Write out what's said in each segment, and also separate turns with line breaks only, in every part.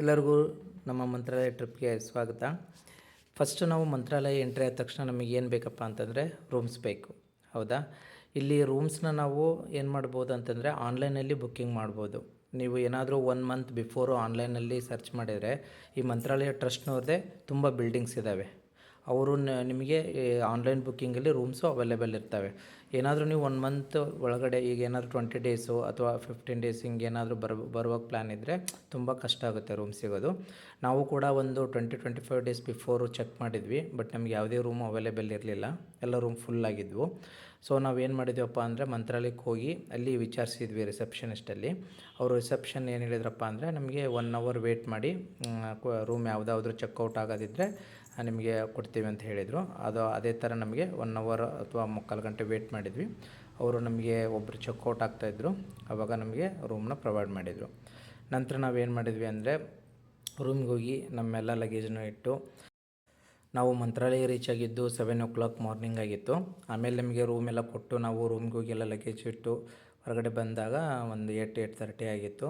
ಎಲ್ಲರಿಗೂ ನಮ್ಮ ಮಂತ್ರಾಲಯ ಟ್ರಿಪ್ಗೆ ಸ್ವಾಗತ. ಫಸ್ಟ್ ನಾವು ಮಂತ್ರಾಲಯ ಎಂಟ್ರಿ ಆದ ತಕ್ಷಣ ನಮಗೆ ಏನು ಬೇಕಪ್ಪ ಅಂತಂದರೆ ರೂಮ್ಸ್ ಬೇಕು. ಹೌದಾ? ಇಲ್ಲಿ ರೂಮ್ಸ್ನ ನಾವು ಏನು ಮಾಡ್ಬೋದು ಅಂತಂದರೆ ಆನ್ಲೈನಲ್ಲಿ ಬುಕ್ಕಿಂಗ್ ಮಾಡ್ಬೋದು. ನೀವು ಏನಾದರೂ ಒನ್ ಮಂತ್ ಬಿಫೋರು ಆನ್ಲೈನಲ್ಲಿ ಸರ್ಚ್ ಮಾಡಿದರೆ ಈ ಮಂತ್ರಾಲಯ ಟ್ರಸ್ಟ್ನವ್ರದ್ದೇ ತುಂಬ ಬಿಲ್ಡಿಂಗ್ಸ್ ಇದ್ದಾವೆ ಅವರು ನಿಮಗೆ ಆನ್ಲೈನ್ ಬುಕ್ಕಿಂಗಲ್ಲಿ ರೂಮ್ಸು ಅವೈಲೇಬಲ್ ಇರ್ತವೆ. ಏನಾದರೂ ನೀವು ಒನ್ ಮಂತ್ ಒಳಗಡೆ ಈಗ ಏನಾದರೂ ಟ್ವೆಂಟಿ ಡೇಸು ಅಥವಾ ಫಿಫ್ಟೀನ್ ಡೇಸ್ ಹಿಂಗೆ ಏನಾದರೂ ಬರ್, ಬರುವಾಗ ಪ್ಲ್ಯಾನ್ ಇದ್ದರೆ ತುಂಬ ಕಷ್ಟ ಆಗುತ್ತೆ ರೂಮ್ ಸಿಗೋದು. ನಾವು ಕೂಡ ಒಂದು twenty twenty five days before check ಮಾಡಿದ್ವಿ ಬಟ್ ನಮ್ಗೆ ಯಾವುದೇ ರೂಮ್ ಅವೈಲೇಬಲ್ ಇರಲಿಲ್ಲ. ಎಲ್ಲ ರೂಮ್ ಫುಲ್ ಆಗಿದ್ವು. ಸೊ ನಾವೇನು ಮಾಡಿದ್ದೇವಪ್ಪ ಅಂದರೆ ಮಂತ್ರಾಲಯಕ್ಕೆ ಹೋಗಿ ಅಲ್ಲಿ ವಿಚಾರಿಸಿದ್ವಿ ರಿಸೆಪ್ಷನಿಸ್ಟಲ್ಲಿ. ಅವರು ರಿಸೆಪ್ಷನ್ ಏನು ಹೇಳಿದ್ರಪ್ಪ ಅಂದರೆ ನಮಗೆ ಒನ್ ಅವರ್ ವೇಟ್ ಮಾಡಿ ರೂಮ್ ಯಾವುದಾದ್ರೂ ಚೆಕ್ಔಟ್ ಆಗೋದಿದ್ದರೆ ನಿಮಗೆ ಕೊಡ್ತೀವಿ ಅಂತ ಹೇಳಿದರು. ಅದು ಅದೇ ಥರ ನಮಗೆ ಒನ್ ಅವರ್ ಅಥವಾ ಮುಕ್ಕಾಲು ಗಂಟೆ ವೇಟ್ ಮಾಡಿದ್ವಿ. ಅವರು ನಮಗೆ ಒಬ್ಬರು ಚೆಕ್ಔಟ್ ಆಗ್ತಾಯಿದ್ರು ಆವಾಗ ನಮಗೆ ರೂಮ್ನ ಪ್ರೊವೈಡ್ ಮಾಡಿದರು. ನಂತರ ನಾವೇನು ಮಾಡಿದ್ವಿ ಅಂದರೆ ರೂಮ್ಗೆ ಹೋಗಿ ನಮ್ಮೆಲ್ಲ ಲಗೇಜನ್ನು ಇಟ್ಟು ನಾವು ಮಂತ್ರಾಲಯ ರೀಚ್ ಆಗಿದ್ದು ಸೆವೆನ್ ಓ ಕ್ಲಾಕ್ ಮಾರ್ನಿಂಗ್ ಆಗಿತ್ತು. ಆಮೇಲೆ ನಮಗೆ ರೂಮ್ ಎಲ್ಲ ಕೊಟ್ಟು ನಾವು ರೂಮ್ಗೆ ಹೋಗಿ ಲಗೇಜ್ ಇಟ್ಟು ಹೊರಗಡೆ ಬಂದಾಗ ಒಂದು ಏಟ್ ಏಟ್ ತರ್ಟಿ ಆಗಿತ್ತು.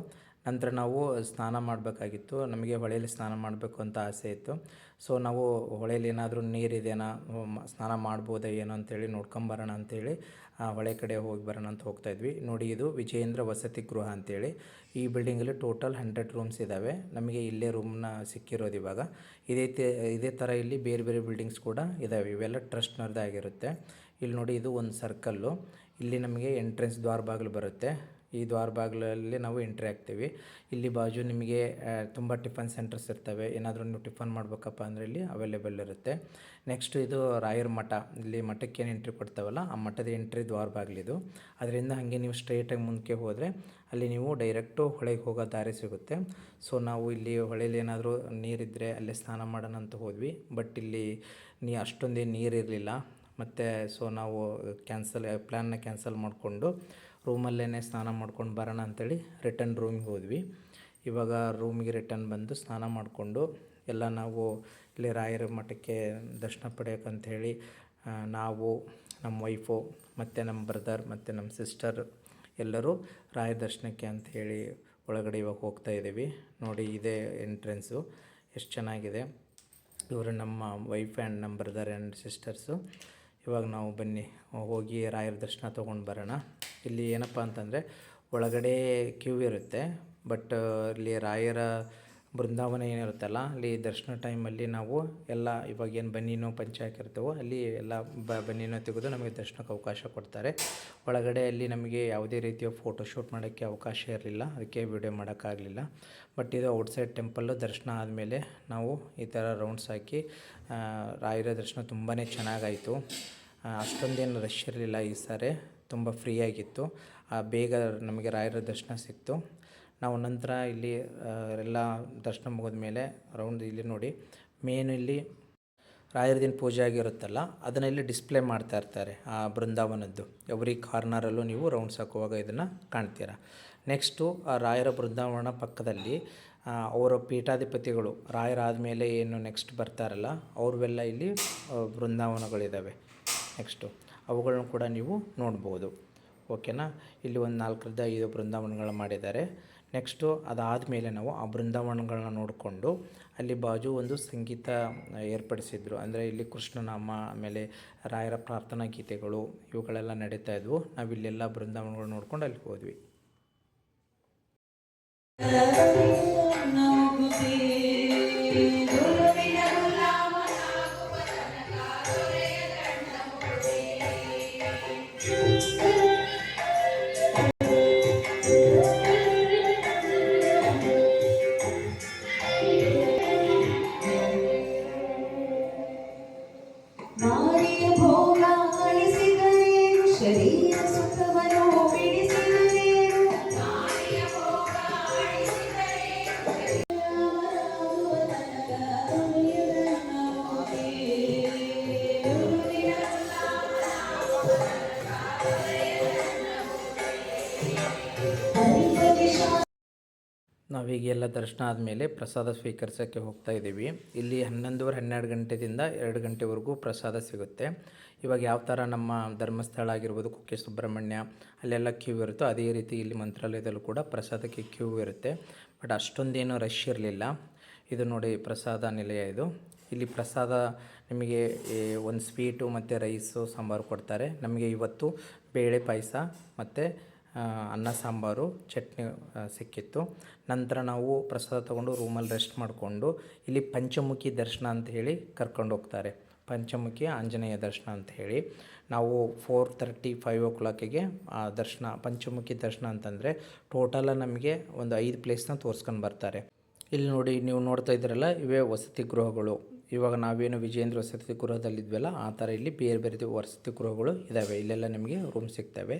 ನಂತರ ನಾವು ಸ್ನಾನ ಮಾಡಬೇಕಾಗಿತ್ತು. ನಮಗೆ ಹೊಳೆಯಲ್ಲಿ ಸ್ನಾನ ಮಾಡಬೇಕು ಅಂತ ಆಸೆ ಇತ್ತು. ಸೊ ನಾವು ಹೊಳೆಯಲ್ಲಿ ಏನಾದರೂ ನೀರಿದೆಯಾ ಸ್ನಾನ ಮಾಡ್ಬೋದಾ ಏನೋ ಅಂತೇಳಿ ನೋಡ್ಕೊಂಬರೋಣ ಅಂತೇಳಿ ಹೊಳೆ ಕಡೆ ಹೋಗಿ ಬರೋಣ ಅಂತ ಹೋಗ್ತಾ ಇದ್ವಿ. ನೋಡಿ, ಇದು ವಿಜಯೇಂದ್ರ ವಸತಿ ಗೃಹ ಅಂತೇಳಿ. ಈ ಬಿಲ್ಡಿಂಗಲ್ಲಿ ಟೋಟಲ್ ಹಂಡ್ರೆಡ್ ರೂಮ್ಸ್ ಇದ್ದಾವೆ ನಮಗೆ ಇಲ್ಲೇ ರೂಮ್ನ ಸಿಕ್ಕಿರೋದು ಇವಾಗ. ಇದೇ ಇದೇ ಥರ ಇಲ್ಲಿ ಬೇರೆ ಬೇರೆ ಬಿಲ್ಡಿಂಗ್ಸ್ ಕೂಡ ಇದ್ದಾವೆ ಇವೆಲ್ಲ ಟ್ರಸ್ಟ್ನವ್ರದ್ದೇ ಆಗಿರುತ್ತೆ. ಇಲ್ಲಿ ನೋಡಿ, ಇದು ಒಂದು ಸರ್ಕಲ್ಲು ಇಲ್ಲಿ ನಮಗೆ ಎಂಟ್ರೆನ್ಸ್ ದ್ವಾರ ಬಾಗಿಲು ಬರುತ್ತೆ. ಈ ದ್ವಾರ ಬಾಗಿಲಲ್ಲಿ ನಾವು ಎಂಟ್ರಿ ಆಗ್ತೀವಿ. ಇಲ್ಲಿ ಬಾಜು ನಿಮಗೆ ತುಂಬ ಟಿಫನ್ ಸೆಂಟರ್ಸ್ ಇರ್ತವೆ. ಏನಾದರೂ ನೀವು ಟಿಫನ್ ಮಾಡಬೇಕಪ್ಪ ಅಂದರೆ ಇಲ್ಲಿ ಅವೈಲೇಬಲ್ ಇರುತ್ತೆ. ನೆಕ್ಸ್ಟ್ ಇದು ರಾಯರ್ ಮಠ. ಇಲ್ಲಿ ಮಠಕ್ಕೆ ಏನು ಎಂಟ್ರಿ ಕೊಡ್ತಾವಲ್ಲ, ಆ ಮಠದ ಎಂಟ್ರಿ ದ್ವಾರ ಬಾಗಿಲಿದು ಅದರಿಂದ ಹಾಗೆ ನೀವು ಸ್ಟ್ರೈಟಾಗಿ ಮುಂದಕ್ಕೆ ಹೋದರೆ ಅಲ್ಲಿ ನೀವು ಡೈರೆಕ್ಟು ಹೊಳೆಗೆ ಹೋಗೋ ದಾರಿ ಸಿಗುತ್ತೆ. ಸೊ ನಾವು ಇಲ್ಲಿ ಹೊಳೆಯಲ್ಲಿ ಏನಾದರೂ ನೀರಿದ್ದರೆ ಅಲ್ಲೇ ಸ್ನಾನ ಮಾಡೋಣ ಅಂತ ಹೋದ್ವಿ. ಬಟ್ ಇಲ್ಲಿ ನೀ ಅಷ್ಟೊಂದೇನು ನೀರಿರಲಿಲ್ಲ ಮತ್ತು ಸೊ ನಾವು ಕ್ಯಾನ್ಸಲ್ ಪ್ಲ್ಯಾನ್ನ ಕ್ಯಾನ್ಸಲ್ ಮಾಡಿಕೊಂಡು ರೂಮಲ್ಲೇ ಸ್ನಾನ ಮಾಡ್ಕೊಂಡು ಬರೋಣ ಅಂಥೇಳಿ ರಿಟರ್ನ್ ರೂಮಿಗೆ ಹೋದ್ವಿ. ಇವಾಗ ರೂಮಿಗೆ ರಿಟರ್ನ್ ಬಂದು ಸ್ನಾನ ಮಾಡಿಕೊಂಡು ಎಲ್ಲ ನಾವು ಇಲ್ಲಿ ರಾಯರ ಮಠಕ್ಕೆ ದರ್ಶನ ಪಡೆಯೋಕ್ಕಂಥೇಳಿ ನಾವು, ನಮ್ಮ ವೈಫು ಮತ್ತು ನಮ್ಮ ಬ್ರದರ್ ಮತ್ತು ನಮ್ಮ ಸಿಸ್ಟರ್ ಎಲ್ಲರೂ ರಾಯ ದರ್ಶನಕ್ಕೆ ಅಂಥೇಳಿ ಒಳಗಡೆ ಇವಾಗ ಹೋಗ್ತಾ ಇದ್ದೀವಿ. ನೋಡಿ ಇದೇ ಎಂಟ್ರೆನ್ಸು ಎಷ್ಟು ಚೆನ್ನಾಗಿದೆ. ಇವರು ನಮ್ಮ ವೈಫ್ ಆ್ಯಂಡ್ ನಮ್ಮ ಬ್ರದರ್ ಆ್ಯಂಡ್ ಸಿಸ್ಟರ್ಸು ಇವಾಗ ನಾವು ಬನ್ನಿ, ಹೋಗಿ ರಾಯರ ದರ್ಶನ ತೊಗೊಂಡು ಬರೋಣ. ಇಲ್ಲಿ ಏನಪ್ಪ ಅಂತಂದರೆ ಒಳಗಡೆ ಕ್ಯೂ ಇರುತ್ತೆ. ಬಟ್ ಇಲ್ಲಿ ರಾಯರ ಬೃಂದಾವನ ಏನಿರುತ್ತಲ್ಲ, ಅಲ್ಲಿ ದರ್ಶನ ಟೈಮಲ್ಲಿ ನಾವು ಎಲ್ಲ ಇವಾಗ ಏನು ಬನ್ನಿನೋ ಪಂಚೆ ಹಾಕಿರ್ತೇವೋ ಅಲ್ಲಿ ಎಲ್ಲ ಬ, ಬನ್ನಿನೋ ತೆಗೆದು ನಮಗೆ ದರ್ಶನಕ್ಕೆ ಅವಕಾಶ ಕೊಡ್ತಾರೆ. ಒಳಗಡೆ ಅಲ್ಲಿ ನಮಗೆ ಯಾವುದೇ ರೀತಿಯ ಫೋಟೋಶೂಟ್ ಮಾಡೋಕ್ಕೆ ಅವಕಾಶ ಇರಲಿಲ್ಲ, ಅದಕ್ಕೆ ವಿಡಿಯೋ ಮಾಡೋಕ್ಕಾಗಲಿಲ್ಲ. ಬಟ್ ಇದು ಔಟ್ಸೈಡ್ ಟೆಂಪಲ್ಲು ದರ್ಶನ ಆದಮೇಲೆ ನಾವು ಈ ಥರ ರೌಂಡ್ಸ್ ಹಾಕಿ ರಾಯರ ದರ್ಶನ ತುಂಬಾ ಚೆನ್ನಾಗಾಯಿತು. ಅಷ್ಟೊಂದೇನು ರಶ್ ಇರಲಿಲ್ಲ ಈ ಸಾರಿ. ತುಂಬ ಫ್ರೀಯಾಗಿತ್ತು. ಆ, ಬೇಗ ನಮಗೆ ರಾಯರ ದರ್ಶನ ಸಿಕ್ತು. ನಾವು ನಂತರ ಇಲ್ಲಿ ಎಲ್ಲ ದರ್ಶನ ಮುಗಿದ ಮೇಲೆ ರೌಂಡ್ ಇಲ್ಲಿ ನೋಡಿ. ಮೇನ್ ಇಲ್ಲಿ ರಾಯರ ದಿನ ಪೂಜೆ ಆಗಿರುತ್ತಲ್ಲ ಅದನ್ನ ಇಲ್ಲಿ ಡಿಸ್ಪ್ಲೇ ಮಾಡ್ತಾ ಇರ್ತಾರೆ ಆ ಬೃಂದಾವನದ್ದು. ಎವ್ರಿ ಕಾರ್ನರಲ್ಲೂ ನೀವು ರೌಂಡ್ಸ್ ಹಾಕುವಾಗ ಇದನ್ನು ಕಾಣ್ತೀರಾ. ನೆಕ್ಸ್ಟು ಆ ರಾಯರ ಬೃಂದಾವನ ಪಕ್ಕದಲ್ಲಿ ಅವರ ಪೀಠಾಧಿಪತಿಗಳು ರಾಯರಾದಮೇಲೆ ಏನು ನೆಕ್ಸ್ಟ್ ಬರ್ತಾರಲ್ಲ ಅವ್ರವೆಲ್ಲ ಇಲ್ಲಿ ಬೃಂದಾವನಗಳಿದ್ದಾವೆ ನೆಕ್ಸ್ಟು ಅವುಗಳನ್ನ ಕೂಡ ನೀವು ನೋಡ್ಬೋದು. ಓಕೆನಾ? ಇಲ್ಲಿ ಒಂದು ನಾಲ್ಕರಿಂದ ಐದು ಬೃಂದಾವನಗಳು ಮಾಡಿದ್ದಾರೆ. ನೆಕ್ಸ್ಟು ಅದಾದಮೇಲೆ ನಾವು ಆ ಬೃಂದಾವನಗಳನ್ನ ನೋಡಿಕೊಂಡು ಅಲ್ಲಿ ಬಾಜು ಒಂದು ಸಂಗೀತ ಏರ್ಪಡಿಸಿದ್ರು. ಅಂದರೆ ಇಲ್ಲಿ ಕೃಷ್ಣನಾಮ, ಆಮೇಲೆ ರಾಯರ ಪ್ರಾರ್ಥನಾ ಗೀತೆಗಳು ಇವುಗಳೆಲ್ಲ ನಡೀತಾ ಇದ್ವು. ನಾವು ಇಲ್ಲೆಲ್ಲ ಬೃಂದಾವನಗಳು ನೋಡ್ಕೊಂಡು ಅಲ್ಲಿ ಹೋದ್ವಿ.
三分
钟 ದರ್ಶನ ಆದಮೇಲೆ ಪ್ರಸಾದ ಸ್ವೀಕರಿಸೋಕ್ಕೆ ಹೋಗ್ತಾ ಇದ್ದೀವಿ. ಇಲ್ಲಿ ಹನ್ನೊಂದುವರೆ, ಹನ್ನೆರಡು ಗಂಟೆದಿಂದ ಎರಡು ಗಂಟೆವರೆಗೂ ಪ್ರಸಾದ ಸಿಗುತ್ತೆ. ಇವಾಗ ಯಾವ ಥರ ನಮ್ಮ ಧರ್ಮಸ್ಥಳ ಆಗಿರ್ಬೋದು, ಕುಕ್ಕೆ ಸುಬ್ರಹ್ಮಣ್ಯ, ಅಲ್ಲೆಲ್ಲ ಕ್ಯೂ ಇರುತ್ತೋ ಅದೇ ರೀತಿ ಇಲ್ಲಿ ಮಂತ್ರಾಲಯದಲ್ಲೂ ಕೂಡ ಪ್ರಸಾದಕ್ಕೆ ಕ್ಯೂ ಇರುತ್ತೆ. ಬಟ್ ಅಷ್ಟೊಂದೇನು ರಶ್ ಇರಲಿಲ್ಲ. ಇದು ನೋಡಿ ಪ್ರಸಾದ ನಿಲಯ ಇದು. ಇಲ್ಲಿ ಪ್ರಸಾದ ನಿಮಗೆ ಒಂದು ಸ್ವೀಟು ಮತ್ತು ರೈಸು ಸಾಂಬಾರು ಕೊಡ್ತಾರೆ. ನಮಗೆ ಇವತ್ತು ಬೇಳೆ ಪಾಯಸ ಮತ್ತು ಅನ್ನ, ಸಾಂಬಾರು, ಚಟ್ನಿ ಸಿಕ್ಕಿತ್ತು. ನಂತರ ನಾವು ಪ್ರಸಾದ ತಗೊಂಡು ರೂಮಲ್ಲಿ ರೆಸ್ಟ್ ಮಾಡಿಕೊಂಡು ಇಲ್ಲಿ ಪಂಚಮುಖಿ ದರ್ಶನ ಅಂತ ಹೇಳಿ ಕರ್ಕೊಂಡು ಹೋಗ್ತಾರೆ. ಪಂಚಮುಖಿ ಆಂಜನೇಯ ದರ್ಶನ ಅಂತ ಹೇಳಿ. ನಾವು ಫೋರ್ ತರ್ಟಿ ಫೈವ್ ಓ ಕ್ಲಾಕಿಗೆ ಆ, ದರ್ಶನ, ಪಂಚಮುಖಿ ದರ್ಶನ ಅಂತಂದರೆ ಟೋಟಲ ನಮಗೆ ಒಂದು ಐದು ಪ್ಲೇಸ್ನ ತೋರಿಸ್ಕೊಂಡು ಬರ್ತಾರೆ. ಇಲ್ಲಿ ನೋಡಿ, ನೀವು ನೋಡ್ತಾ ಇದ್ದೀರಲ್ಲ, ಇವೇ ವಸತಿ ಗೃಹಗಳು. ಇವಾಗ ನಾವೇನು ವಿಜೇಂದ್ರ ವಸತಿ ಗೃಹದಲ್ಲಿದ್ವಲ್ಲ ಆ ಥರ ಇಲ್ಲಿ ಬೇರೆ ಬೇರೆ ವಸತಿ ಗೃಹಗಳು ಇದ್ದಾವೆ ಇಲ್ಲೆಲ್ಲ ನಿಮಗೆ ರೂಮ್ ಸಿಗ್ತವೆ.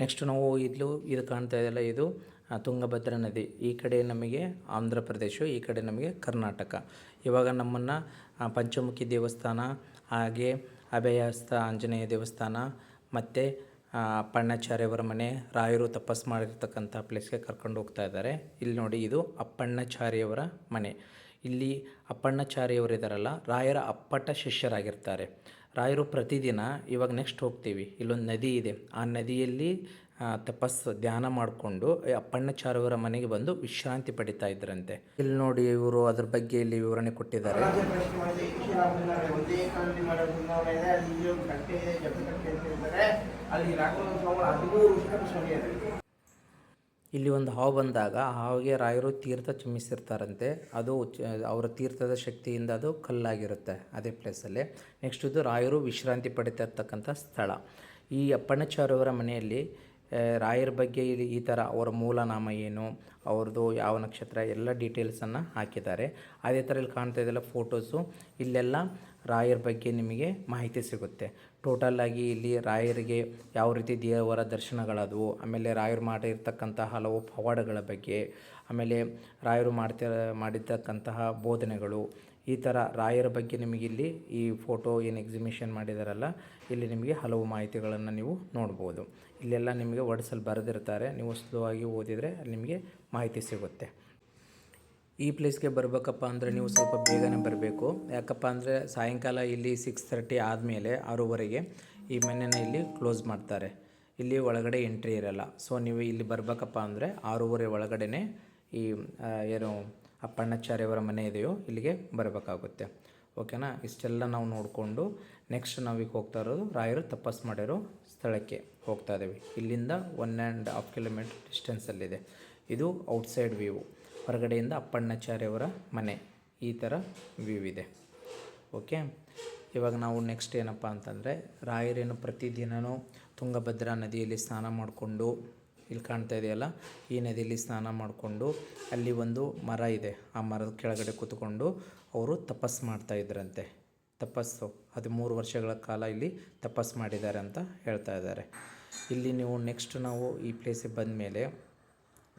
ನೆಕ್ಸ್ಟ್ ನಾವು ಇಲ್ಲೂ ಇದು ಕಾಣ್ತಾ ಇದೆಯಲ್ಲ, ಇದು ತುಂಗಭದ್ರಾ ನದಿ. ಈ ಕಡೆ ನಮಗೆ ಆಂಧ್ರ ಪ್ರದೇಶ, ಈ ಕಡೆ ನಮಗೆ ಕರ್ನಾಟಕ. ಇವಾಗ ನಮ್ಮನ್ನು ಪಂಚಮುಖಿ ದೇವಸ್ಥಾನ, ಹಾಗೆ ಅಭಯಸ್ಥ ಆಂಜನೇಯ ದೇವಸ್ಥಾನ, ಮತ್ತು ಅಪ್ಪಣ್ಣಾಚಾರ್ಯವರ ಮನೆ, ರಾಯರು ತಪಸ್ ಮಾಡಿರ್ತಕ್ಕಂಥ ಪ್ಲೇಸ್ಗೆ ಕರ್ಕೊಂಡು ಹೋಗ್ತಾ ಇದ್ದಾರೆ. ಇಲ್ಲಿ ನೋಡಿ ಇದು ಅಪ್ಪಣ್ಣಾಚಾರ್ಯವರ ಮನೆ. ಇಲ್ಲಿ ಅಪ್ಪಣ್ಣಾಚಾರ್ಯವರಿದ್ದಾರಲ್ಲ ರಾಯರ ಅಪ್ಪಟ ಶಿಷ್ಯರಾಗಿರ್ತಾರೆ. ರಾಯರು ಪ್ರತಿದಿನ ಇವಾಗ ನೆಕ್ಸ್ಟ್ ಹೋಗ್ತೀವಿ. ಇಲ್ಲೊಂದು ನದಿ ಇದೆ. ಆ ನದಿಯಲ್ಲಿ ತಪಸ್ಸು, ಧ್ಯಾನ ಮಾಡಿಕೊಂಡು ಅಪ್ಪಣ್ಣಾಚಾರ್ಯವರ ಮನೆಗೆ ಬಂದು ವಿಶ್ರಾಂತಿ ಪಡಿತಾ ಇದ್ರಂತೆ. ಇಲ್ಲಿ ನೋಡಿ ಇವರು ಅದ್ರ ಬಗ್ಗೆ ಇಲ್ಲಿ ವಿವರಣೆ ಕೊಟ್ಟಿದ್ದಾರೆ.
ಅಲ್ಲಿ ಇಲ್ಲಿ ಒಂದು
ಹಾವು ಬಂದಾಗ ಆ ಹಾವಿಗೆ ರಾಯರು ತೀರ್ಥ ಚಿಮ್ಮಿಸಿರ್ತಾರಂತೆ. ಅದು ಅವರ ತೀರ್ಥದ ಶಕ್ತಿಯಿಂದ ಅದು ಕಲ್ಲಾಗಿರುತ್ತೆ ಅದೇ ಪ್ಲೇಸಲ್ಲಿ ನೆಕ್ಸ್ಟ್ ಇದು ರಾಯರು ವಿಶ್ರಾಂತಿ ಪಡಿತಾ ಸ್ಥಳ. ಈ ಅಪ್ಪಣ್ಣಚಾರ್ಯವರ ಮನೆಯಲ್ಲಿ ರಾಯರ ಬಗ್ಗೆ ಇಲ್ಲಿ ಈ ಥರ ಅವರ ಮೂಲನಾಮ ಏನು, ಅವ್ರದ್ದು ಯಾವ ನಕ್ಷತ್ರ, ಎಲ್ಲ ಡೀಟೇಲ್ಸನ್ನು ಹಾಕಿದ್ದಾರೆ. ಅದೇ ಥರ ಇಲ್ಲಿ ಕಾಣ್ತಾ ಇದೆಲ್ಲ ಫೋಟೋಸು ಇಲ್ಲೆಲ್ಲ ರಾಯರ ಬಗ್ಗೆ ನಿಮಗೆ ಮಾಹಿತಿ ಸಿಗುತ್ತೆ. ಟೋಟಲ್ಲಾಗಿ ಇಲ್ಲಿ ರಾಯರಿಗೆ ಯಾವ ರೀತಿ ದೇವರ ದರ್ಶನಗಳಾದವು, ಆಮೇಲೆ ರಾಯರು ಮಾಡಿರ್ತಕ್ಕಂಥ ಹಲವು ಪವಾಡಗಳ ಬಗ್ಗೆ, ಆಮೇಲೆ ರಾಯರು ಮಾಡ್ತಿರ ಮಾಡಿರ್ತಕ್ಕಂತಹ ಬೋಧನೆಗಳು, ಈ ಥರ ರಾಯರ ಬಗ್ಗೆ ನಿಮಗೆ ಇಲ್ಲಿ ಈ ಫೋಟೋ ಏನು ಎಕ್ಸಿಬಿಷನ್ ಮಾಡಿದಾರಲ್ಲ, ಇಲ್ಲಿ ನಿಮಗೆ ಹಲವು ಮಾಹಿತಿಗಳನ್ನು ನೀವು ನೋಡ್ಬೋದು. ಇಲ್ಲೆಲ್ಲ ನಿಮಗೆ ವರ್ಡ್ಸಲ್ಲಿ ಬರೆದಿರ್ತಾರೆ, ನೀವು ಸ್ಲೋ ಆಗಿ ಓದಿದರೆ ನಿಮಗೆ ಮಾಹಿತಿ ಸಿಗುತ್ತೆ. ಈ ಪ್ಲೇಸ್ಗೆ ಬರಬೇಕಪ್ಪ ಅಂದರೆ ನೀವು ಸ್ವಲ್ಪ ಬೇಗನೆ ಬರಬೇಕು. ಯಾಕಪ್ಪ ಅಂದರೆ ಸಾಯಂಕಾಲ ಇಲ್ಲಿ ಸಿಕ್ಸ್ ತರ್ಟಿ ಆದಮೇಲೆ ಆರೂವರೆಗೆ ಈ ಮನೆನ ಇಲ್ಲಿ ಕ್ಲೋಸ್ ಮಾಡ್ತಾರೆ. ಇಲ್ಲಿ ಒಳಗಡೆ ಎಂಟ್ರಿ ಇರಲ್ಲ. ಸೊ ನೀವು ಇಲ್ಲಿ ಬರಬೇಕಪ್ಪ ಅಂದರೆ ಆರೂವರೆ ಒಳಗಡೆನೆ ಈ ಏನು ಅಪ್ಪಣ್ಣಾಚಾರ್ಯವರ ಮನೆ ಇದೆಯೋ ಇಲ್ಲಿಗೆ ಬರಬೇಕಾಗುತ್ತೆ. ಓಕೆನಾ ಇಷ್ಟೆಲ್ಲ ನಾವು ನೋಡಿಕೊಂಡು ನೆಕ್ಸ್ಟ್ ನಾವೀಗ ಹೋಗ್ತಾ ಇರೋದು ರಾಯರು ತಪಸ್ ಮಾಡಿರೋ ಸ್ಥಳಕ್ಕೆ ಹೋಗ್ತಾ ಇದ್ದೀವಿ. ಇಲ್ಲಿಂದ ಒನ್ ಆ್ಯಂಡ್ ಹಾಫ್ ಕಿಲೋಮೀಟ್ರ್ ಡಿಸ್ಟೆನ್ಸಲ್ಲಿದೆ ಇದು ಔಟ್ಸೈಡ್ ವ್ಯೂ ಹೊರಗಡೆಯಿಂದ ಅಪ್ಪಣ್ಣಾಚಾರ್ಯವರ ಮನೆ. ಈ ಥರ ವ್ಯೂ ಇದೆ ಓಕೆ? ಇವಾಗ ನಾವು ನೆಕ್ಸ್ಟ್ ಏನಪ್ಪ ಅಂತಂದರೆ, ರಾಯರೇನು ಪ್ರತಿದಿನವೂ ತುಂಗಭದ್ರಾ ನದಿಯಲ್ಲಿ ಸ್ನಾನ ಮಾಡಿಕೊಂಡು, ಇಲ್ಲಿ ಕಾಣ್ತಾ ಇದೆಯಲ್ಲ, ಈ ನದಿಯಲ್ಲಿ ಸ್ನಾನ ಮಾಡಿಕೊಂಡು ಅಲ್ಲಿ ಒಂದು ಮರ ಇದೆ. ಆ ಮರದ ಕೆಳಗಡೆ ಕೂತ್ಕೊಂಡು ಅವರು ತಪಸ್ಸು ಮಾಡ್ತಾ ಇದ್ರಂತೆ. ತಪಸ್ಸು. ಹದಿಮೂರು ವರ್ಷಗಳ ಕಾಲ ಇಲ್ಲಿ ತಪಸ್ಸು ಮಾಡಿದ್ದಾರೆ ಅಂತ ಹೇಳ್ತಾ ಇದ್ದಾರೆ. ಇಲ್ಲಿ ನೀವು ನೆಕ್ಸ್ಟ್ ನಾವು ಈ ಪ್ಲೇಸಿಗೆ ಬಂದ ಮೇಲೆ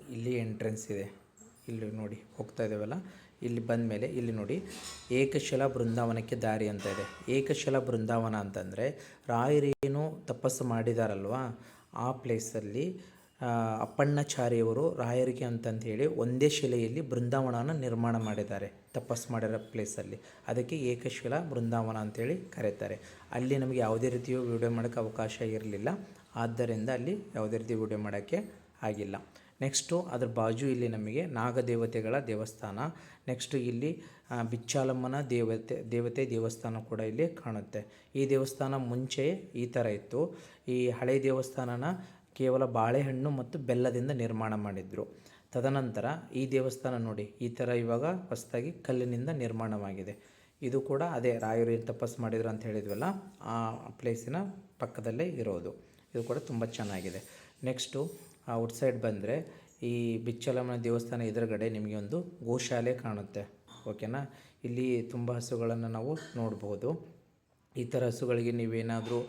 ಇಲ್ಲಿ ಎಂಟ್ರೆನ್ಸ್ ಇದೆ. ಇಲ್ಲಿ ನೋಡಿ ಹೋಗ್ತಾ ಇದ್ದೇವಲ್ಲ? ಇಲ್ಲಿ ಬಂದ ಮೇಲೆ ಇಲ್ಲಿ ನೋಡಿ, ಏಕಶಿಲ ಬೃಂದಾವನಕ್ಕೆ ದಾರಿ ಅಂತ ಇದೆ. ಏಕಶಿಲ ಬೃಂದಾವನ ಅಂತಂದರೆ ರಾಯರೇನು ತಪಸ್ಸು ಮಾಡಿದಾರಲ್ವಾ? ಆ ಪ್ಲೇಸಲ್ಲಿ ಅಪ್ಪಣ್ಣಾಚಾರಿಯವರು ರಾಯರಿಗೆ ಅಂತಂತ ಹೇಳಿ ಒಂದೇ ಶಿಲೆಯಲ್ಲಿ ಬೃಂದಾವನನ ನಿರ್ಮಾಣ ಮಾಡಿದ್ದಾರೆ, ತಪಸ್ಸು ಮಾಡಿರೋ ಪ್ಲೇಸಲ್ಲಿ ಅದಕ್ಕೆ ಏಕಶಿಲ ಬೃಂದಾವನ ಅಂತೇಳಿ ಕರೀತಾರೆ. ಅಲ್ಲಿ ನಮಗೆ ಯಾವುದೇ ರೀತಿಯ ವಿಡಿಯೋ ಮಾಡೋಕ್ಕೆ ಅವಕಾಶ ಇರಲಿಲ್ಲ. ಆದ್ದರಿಂದ ಅಲ್ಲಿ ಯಾವುದೇ ರೀತಿ ವಿಡಿಯೋ ಮಾಡೋಕ್ಕೆ ಆಗಿಲ್ಲ. ನೆಕ್ಸ್ಟು ಅದ್ರ ಬಾಜು ಇಲ್ಲಿ ನಮಗೆ ನಾಗದೇವತೆಗಳ ದೇವಸ್ಥಾನ. ನೆಕ್ಸ್ಟು ಇಲ್ಲಿ ಬಿಚ್ಚಾಲಮ್ಮನ ದೇವತೆ ದೇವತೆ ದೇವಸ್ಥಾನ ಕೂಡ ಇಲ್ಲಿ ಕಾಣುತ್ತೆ. ಈ ದೇವಸ್ಥಾನ ಮುಂಚೆ ಈ ಥರ ಇತ್ತು. ಈ ಹಳೆ ದೇವಸ್ಥಾನನ ಕೇವಲ ಬಾಳೆಹಣ್ಣು ಮತ್ತು ಬೆಲ್ಲದಿಂದ ನಿರ್ಮಾಣ ಮಾಡಿದರು. ತದನಂತರ ಈ ದೇವಸ್ಥಾನ ನೋಡಿ, ಈ ಥರ ಇವಾಗ ಹೊಸದಾಗಿ ಕಲ್ಲಿನಿಂದ ನಿರ್ಮಾಣವಾಗಿದೆ. ಇದು ಕೂಡ ಅದೇ ರಾಯರು ಏನು ತಪಸ್ಸು ಮಾಡಿದ್ರು ಅಂತ ಹೇಳಿದ್ವಲ್ಲ, ಆ ಪ್ಲೇಸಿನ ಪಕ್ಕದಲ್ಲೇ ಇರೋದು. ಇದು ಕೂಡ ತುಂಬ ಚೆನ್ನಾಗಿದೆ. ನೆಕ್ಸ್ಟು ಔಟ್ಸೈಡ್ ಬಂದರೆ ಈ ಬಿಚ್ಚಲಮ್ಮನ ದೇವಸ್ಥಾನ ಎದುರುಗಡೆ ನಿಮಗೆ ಒಂದು ಗೋಶಾಲೆ ಕಾಣುತ್ತೆ. ಓಕೆನಾ? ಇಲ್ಲಿ ತುಂಬ ಹಸುಗಳನ್ನು ನಾವು ನೋಡ್ಬೋದು. ಈ ಥರ ಹಸುಗಳಿಗೆ ನೀವೇನಾದರೂ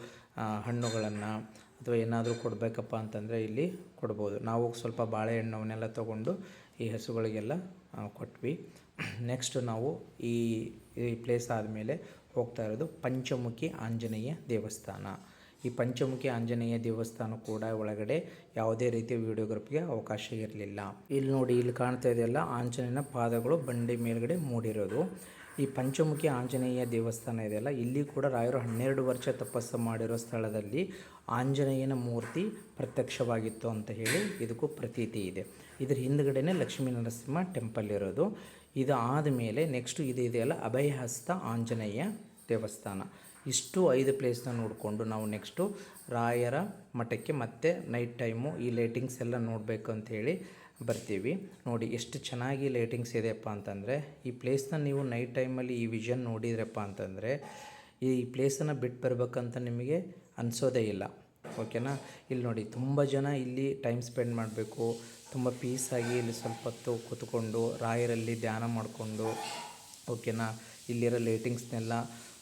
ಹಣ್ಣುಗಳನ್ನು ಅಥವಾ ಏನಾದರೂ ಕೊಡಬೇಕಪ್ಪ ಅಂತಂದರೆ ಇಲ್ಲಿ ಕೊಡ್ಬೋದು. ನಾವು ಸ್ವಲ್ಪ ಬಾಳೆಹಣ್ಣವನ್ನೆಲ್ಲ ತೊಗೊಂಡು ಈ ಹಸುಗಳಿಗೆಲ್ಲ ಕೊಟ್ವಿ. ನೆಕ್ಸ್ಟ್ ನಾವು ಈ ಈ ಪ್ಲೇಸ್ ಆದಮೇಲೆ ಹೋಗ್ತಾ ಇರೋದು ಪಂಚಮುಖಿ ಆಂಜನೇಯ ದೇವಸ್ಥಾನ. ಈ ಪಂಚಮುಖಿ ಆಂಜನೇಯ ದೇವಸ್ಥಾನ ಕೂಡ ಒಳಗಡೆ ಯಾವುದೇ ರೀತಿಯ ವಿಡಿಯೋಗ್ರಫಿಗೆ ಅವಕಾಶ ಇರಲಿಲ್ಲ. ಇಲ್ಲಿ ನೋಡಿ, ಇಲ್ಲಿ ಕಾಣ್ತಾ ಇದೆಯಲ್ಲ ಆಂಜನೇಯನ ಪಾದಗಳು ಬಂಡೆ ಮೇಲ್ಗಡೆ ಮೂಡಿರೋದು. ಈ ಪಂಚಮುಖಿ ಆಂಜನೇಯ ದೇವಸ್ಥಾನ ಇದೆಯಲ್ಲ ಇಲ್ಲಿ ಕೂಡ ರಾಯರು ಹನ್ನೆರಡು ವರ್ಷ ತಪಸ್ಸು ಮಾಡಿರೋ ಸ್ಥಳದಲ್ಲಿ ಆಂಜನೇಯನ ಮೂರ್ತಿ ಪ್ರತ್ಯಕ್ಷವಾಗಿತ್ತು ಅಂತ ಹೇಳಿ ಇದಕ್ಕೂ ಪ್ರತೀತಿ ಇದೆ. ಇದರ ಹಿಂದ್ಗಡೆನೇ ಲಕ್ಷ್ಮೀ ನರಸಿಂಹ ಟೆಂಪಲ್ ಇರೋದು. ಇದು ಆದಮೇಲೆ ನೆಕ್ಸ್ಟು ಇದು ಇದೆಯಲ್ಲ, ಅಭಯಹಸ್ತ ಆಂಜನೇಯ ದೇವಸ್ಥಾನ. ಇಷ್ಟು ಐದು ಪ್ಲೇಸ್ನ ನೋಡಿಕೊಂಡು ನಾವು ನೆಕ್ಸ್ಟು ರಾಯರ ಮಠಕ್ಕೆ ಮತ್ತೆ ನೈಟ್ ಟೈಮು ಈ ಲೈಟಿಂಗ್ಸ್ ಎಲ್ಲ ನೋಡಬೇಕು ಅಂಥೇಳಿ ಬರ್ತೀವಿ. ನೋಡಿ ಎಷ್ಟು ಚೆನ್ನಾಗಿ ಲೈಟಿಂಗ್ಸ್ ಇದೆಯಪ್ಪ ಅಂತಂದರೆ, ಈ ಪ್ಲೇಸ್ನ ನೀವು ನೈಟ್ ಟೈಮಲ್ಲಿ ಈ ವಿಷನ್ ನೋಡಿದ್ರಪ್ಪ ಅಂತಂದರೆ, ಈ ಪ್ಲೇಸನ್ನು ಬಿಟ್ಟು ಬರ್ಬೇಕಂತ ನಿಮಗೆ ಅನಿಸೋದೇ ಇಲ್ಲ. ಓಕೆನಾ? ಇಲ್ಲಿ ನೋಡಿ ತುಂಬ ಜನ ಇಲ್ಲಿ ಟೈಮ್ ಸ್ಪೆಂಡ್ ಮಾಡಬೇಕು. ತುಂಬ ಪೀಸಾಗಿ ಇಲ್ಲಿ ಸ್ವಲ್ಪ ಹೊತ್ತು ಕೂತ್ಕೊಂಡು ರಾಯರಲ್ಲಿ ಧ್ಯಾನ ಮಾಡಿಕೊಂಡು, ಓಕೆನಾ? ಇಲ್ಲಿರೋ ಲೈಟಿಂಗ್ಸ್ನೆಲ್ಲ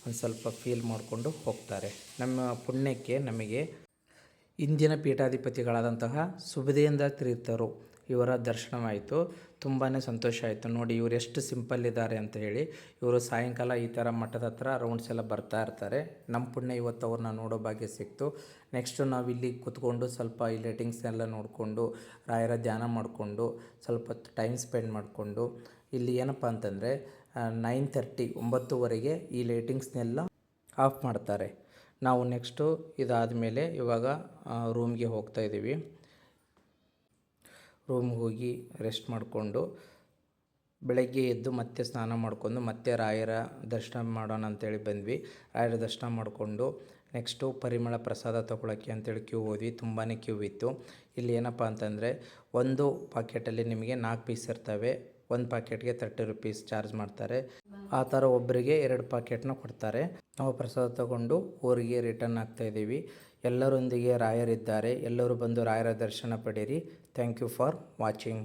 ಒಂದು ಸ್ವಲ್ಪ ಫೀಲ್ ಮಾಡಿಕೊಂಡು ಹೋಗ್ತಾರೆ. ನಮ್ಮ ಪುಣ್ಯಕ್ಕೆ ನಮಗೆ ಇಂದಿನ ಪೀಠಾಧಿಪತಿಗಳಾದಂತಹ ಸುಬುಧೇಂದ್ರ ತೀರ್ಥರು ಇವರ ದರ್ಶನವಾಯಿತು. ತುಂಬಾ ಸಂತೋಷ ಆಯಿತು. ನೋಡಿ, ಇವರು ಎಷ್ಟು ಸಿಂಪಲ್ ಇದ್ದಾರೆ ಅಂತ ಹೇಳಿ. ಇವರು ಸಾಯಂಕಾಲ ಈ ಥರ ಮಠದ ಹತ್ರ ರೌಂಡ್ಸ್ ಎಲ್ಲ ಬರ್ತಾ ಇರ್ತಾರೆ. ನಮ್ಮ ಪುಣ್ಯ ಇವತ್ತು ಅವ್ರನ್ನ ನೋಡೋ ಭಾಗ್ಯ ಸಿಕ್ತು. ನೆಕ್ಸ್ಟು ನಾವು ಇಲ್ಲಿ ಕೂತ್ಕೊಂಡು ಸ್ವಲ್ಪ ಈ ಲೈಟಿಂಗ್ಸ್ ಎಲ್ಲ ನೋಡಿಕೊಂಡು, ರಾಯರ ಧ್ಯಾನ ಮಾಡಿಕೊಂಡು, ಸ್ವಲ್ಪ ಟೈಮ್ ಸ್ಪೆಂಡ್ ಮಾಡಿಕೊಂಡು, ಇಲ್ಲಿ ಏನಪ್ಪ ಅಂತಂದರೆ ನೈನ್ ತರ್ಟಿ, ಒಂಬತ್ತುವರೆಗೆ ಈ ಲೈಟಿಂಗ್ಸ್ನೆಲ್ಲ ಆಫ್ ಮಾಡ್ತಾರೆ. ನಾವು ನೆಕ್ಸ್ಟು ಇದಾದ ಮೇಲೆ ಇವಾಗ ರೂಮ್ಗೆ ಹೋಗ್ತಾ ಇದ್ದೀವಿ. ರೂಮ್ಗೆ ಹೋಗಿ ರೆಸ್ಟ್ ಮಾಡಿಕೊಂಡು ಬೆಳಗ್ಗೆ ಎದ್ದು ಮತ್ತೆ ಸ್ನಾನ ಮಾಡಿಕೊಂಡು ಮತ್ತೆ ರಾಯರ ದರ್ಶನ ಮಾಡೋಣ ಅಂತೇಳಿ ಬಂದ್ವಿ. ರಾಯರ ದರ್ಶನ ಮಾಡಿಕೊಂಡು ನೆಕ್ಸ್ಟು ಪರಿಮಳ ಪ್ರಸಾದ ತೊಗೊಳಕ್ಕೆ ಅಂತೇಳಿ ಕ್ಯೂ ಹೋದ್ವಿ. ತುಂಬಾ ಕ್ಯೂ ಇತ್ತು. ಇಲ್ಲಿ ಏನಪ್ಪ ಅಂತಂದರೆ ಒಂದು ಪಾಕೆಟಲ್ಲಿ ನಿಮಗೆ ನಾಲ್ಕು ಪೀಸ್ ಇರ್ತವೆ. ಒಂದು ಪಾಕೆಟ್ಗೆ ತರ್ಟಿ ರುಪೀಸ್ ಚಾರ್ಜ್ ಮಾಡ್ತಾರೆ. ಆ ಥರ ಒಬ್ಬರಿಗೆ ಎರಡು ಪಾಕೆಟ್ನ ಕೊಡ್ತಾರೆ. ನಾವು ಪ್ರಸಾದ ತಗೊಂಡು ಊರಿಗೆ ರಿಟರ್ನ್ ಆಗ್ತಾ ಇದ್ದೀವಿ. ಎಲ್ಲರೊಂದಿಗೆ ರಾಯರಿದ್ದಾರೆ. ಎಲ್ಲರೂ ಬಂದು ರಾಯರ ದರ್ಶನ ಪಡೀರಿ ಥ್ಯಾಂಕ್ ಯು ಫಾರ್ ವಾಚಿಂಗ್